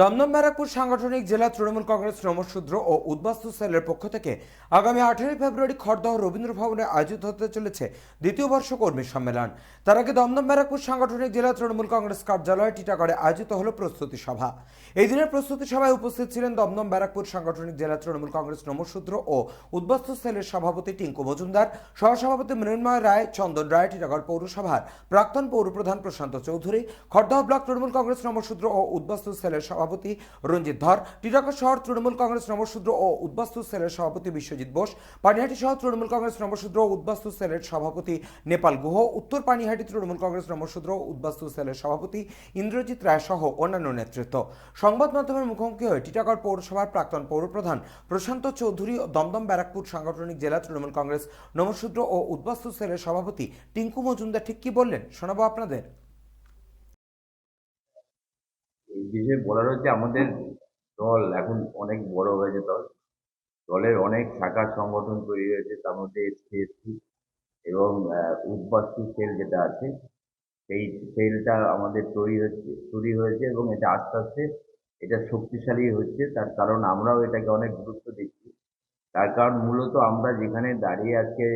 দমদম, ব্যারাকপুর সাংগঠনিক জেলা তৃণমূল কংগ্রেস শ্রমশূদ্র ও উদ্বাস্তু সেলের পক্ষ থেকে আগামী আঠেরোই ফেব্রুয়ারি খড়দহ রবীন্দ্র ভবনে আয়োজিত হতে চলেছে দ্বিতীয় বর্ষ কর্মী সম্মেলন। তার আগে দমদম, ব্যারাকপুর সাংগঠনিক জেলা তৃণমূল কংগ্রেস কার্যালয় টিটাগড়ে আয়োজিত হল প্রস্তুতি সভা। এই দিনের প্রস্তুতি সভায় উপস্থিত ছিলেন দমদম, ব্যারাকপুর সাংগঠনিক জেলা তৃণমূল কংগ্রেস শ্রমশূদ্র ও উদ্বাস্তু সেলের সভাপতি টিঙ্কু মজুমদার, সহসভাপতি মৃন্ময় রায়, চন্দন রায়, টিটাগড় পৌরসভার প্রাক্তন পৌরপ্রধান প্রশান্ত চৌধুরী, খড়দহ ব্লক তৃণমূল কংগ্রেস শ্রমশূদ্র ও উদ্বাস্তু সেলের সভাপতি রঞ্জিত ধর, টিটাগড় শহর তৃণমূল কংগ্রেস শ্রমশূদ্র ও উদ্বাস্তু সেলের সভাপতি বিশ্বজিৎ বোস, পানিহাটি শহর তৃণমূল কংগ্রেস শ্রমশূদ্র ও উদ্বাস্তু সেলের সভাপতি নেপাল গুহ, উত্তর পানিহাটি তৃণমূল কংগ্রেস শ্রমশূদ্র ও উদ্বাস্তু সেলের সভাপতি ইন্দ্রজিৎ রায় সহ অন্যান্য নেতৃত্ব। সংবাদ মাধ্যমের মুখোমুখি হয়ে টিটাগড় পৌরসভার প্রাক্তন পৌরপ্রধান প্রশান্ত চৌধুরী দমদম ব্যারাকপুর সাংগঠনিক জেলা তৃণমূল কংগ্রেস নমশূদ্র ও উদ্বাস্তু সেলের সভাপতি টিঙ্কু মজুমদার ঠিক কি বললেন শোনাবো আপনাদের। এই বিষয়ে বলার হচ্ছে আমাদের দল এখন অনেক বড় হয়েছে দল। দলের অনেক শাখা সংগঠন তৈরি হয়েছে, তার মধ্যে এসসি এবং উদ্বাস্তু সেল যেটা আছে, সেই সেলটা আমাদের তৈরি হচ্ছে, তৈরি হয়েছে এবং এটা আস্তে আস্তে এটা শক্তিশালী হচ্ছে। তার কারণ আমরাও এটাকে অনেক গুরুত্ব দিচ্ছি। তার কারণ মূলত আমরা যেখানে দাঁড়িয়ে আজকে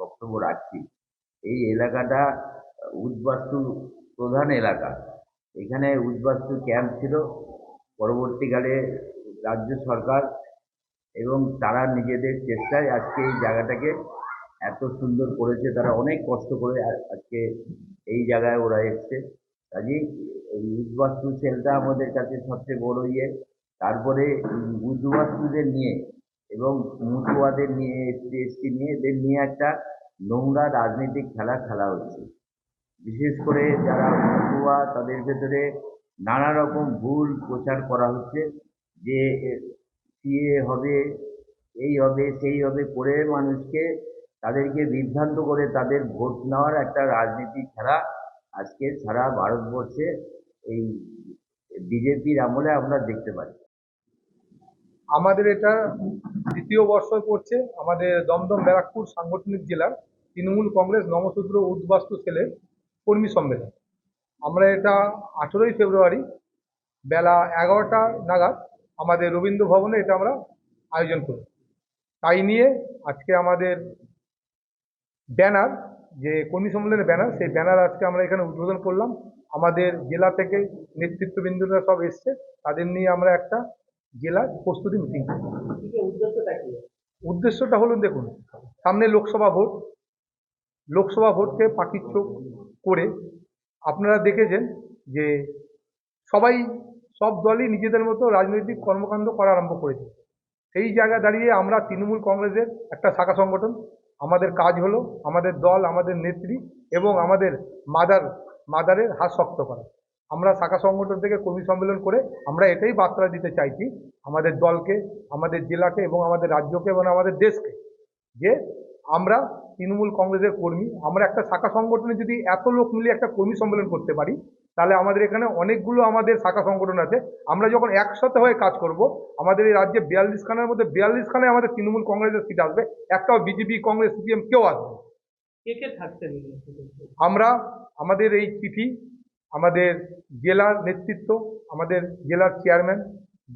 বক্তব্য রাখছি, এই এলাকাটা উদ্বাস্তু প্রধান এলাকা। এখানে উদ্বাস্তু ক্যাম্প ছিল। পরবর্তীকালে রাজ্য সরকার এবং তারা নিজেদের চেষ্টায় আজকে এই জায়গাটাকে এত সুন্দর করেছে। তারা অনেক কষ্ট করে আজকে এই জায়গায় ওরা এসছে। কাজেই এই উদ্বাস্তু সেলটা আমাদের কাছে সবচেয়ে বড় ইয়ে। তারপরে উদ্বাস্তুদের নিয়ে এবং মুতুয়াদের নিয়ে এসটি এসটি নিয়ে, এদের নিয়ে একটা নোংরা রাজনৈতিক খেলা খেলা হচ্ছে। বিশেষ করে যারা মতুয়া তাদের ভেতরে নানা রকম ভুল প্রচার করা হচ্ছে যে সিএ হবে, এই হবে, সেই হবে করে মানুষকে তাদেরকে বিভ্রান্ত করে তাদের ভোট নেওয়ার একটা রাজনীতি খেলা আজকে সারা ভারতবর্ষে এই বিজেপির আমলে আমরা দেখতে পাচ্ছি। আমাদের এটা দ্বিতীয় বর্ষ পড়ছে। আমাদের দমদম ব্যারাকপুর সাংগঠনিক জেলার তৃণমূল কংগ্রেস নমসূত্র উদ্বাস্তু সেলের কর্মী সম্মেলন। আমরা এটা আঠেরোই ফেব্রুয়ারি বেলা এগারোটা নাগাদ আমাদের রবীন্দ্র ভবনে এটা আমরা আয়োজন করি। তাই নিয়ে আজকে আমাদের ব্যানার যে কর্মী সম্মেলনের ব্যানার সেই ব্যানার আজকে আমরা এখানে উদ্বোধন করলাম। আমাদের জেলা থেকে নেতৃত্ববৃন্দরা সব এসছে। তাদের নিয়ে আমরা একটা জেলার প্রস্তুতি মিটিং উদ্দেশ্যটা হলো দেখুন সামনে লোকসভা ভোট। লোকসভা ভোটকে পাখির চোখ করে আপনারা দেখেছেন যে সবাই, সব দলই নিজেদের মতো রাজনৈতিক কর্মকাণ্ড করা আরম্ভ করেছে। সেই জায়গায় দাঁড়িয়ে আমরা তৃণমূল কংগ্রেসের একটা শাখা সংগঠন, আমাদের কাজ হলো আমাদের দল, আমাদের নেত্রী এবং আমাদের মাদার, মাদারের হাত শক্ত করা। আমরা শাখা সংগঠন থেকে কর্মী সম্মেলন করে আমরা এটাই বার্তা দিতে চাইছি আমাদের দলকে, আমাদের জেলাকে এবং আমাদের রাজ্যকে এবং আমাদের দেশকে যে আমরা তৃণমূল কংগ্রেসের কর্মী। আমরা একটা শাখা সংগঠনে যদি এত লোক মিলে একটা কর্মী সম্মেলন করতে পারি তাহলে আমাদের এখানে অনেকগুলো আমাদের শাখা সংগঠন আছে। আমরা যখন একসাথে হয়ে কাজ করব আমাদের এই রাজ্যে বিয়াল্লিশ খানের মধ্যে বিয়াল্লিশ খানে আমাদের তৃণমূল কংগ্রেসের সিট আসবে একটাও বিজেপি কংগ্রেস সিপিএম কেউ আসবে আমরা আমাদের এই চিঠি আমাদের জেলার নেতৃত্ব আমাদের জেলার চেয়ারম্যান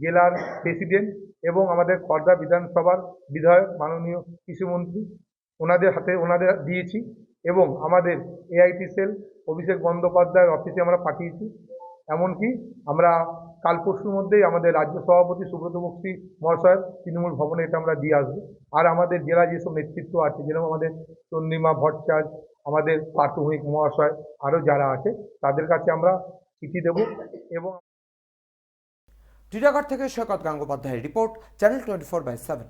জেলার প্রেসিডেন্ট এবং আমাদের খর্দা বিধানসভার বিধায়ক মাননীয় কৃষিমন্ত্রী ওনাদের হাতে ওনাদের দিয়েছি এবং আমাদের এআইটি সেল, অভিষেক বন্দ্যোপাধ্যায়ের অফিসে আমরা পাঠিয়েছি। এমনকি আমরা কাল পরশুর মধ্যেই আমাদের রাজ্য সভাপতি সুব্রত বক্সি মহাশয়ের তৃণমূল ভবনে এটা আমরা দিয়ে আসব। আর আমাদের জেলা যেসব নেতৃত্ব আছে, যেরকম আমাদের চন্দ্রিমা ভট্টাচার্য, আমাদের পার্থ মহাশয়, আরও যারা আছে, তাদের কাছে আমরা চিঠি দেব এবং টিটাগড় থেকে Saikat গাঙ্গোপাধ্যায়ের report channel twenty four by seven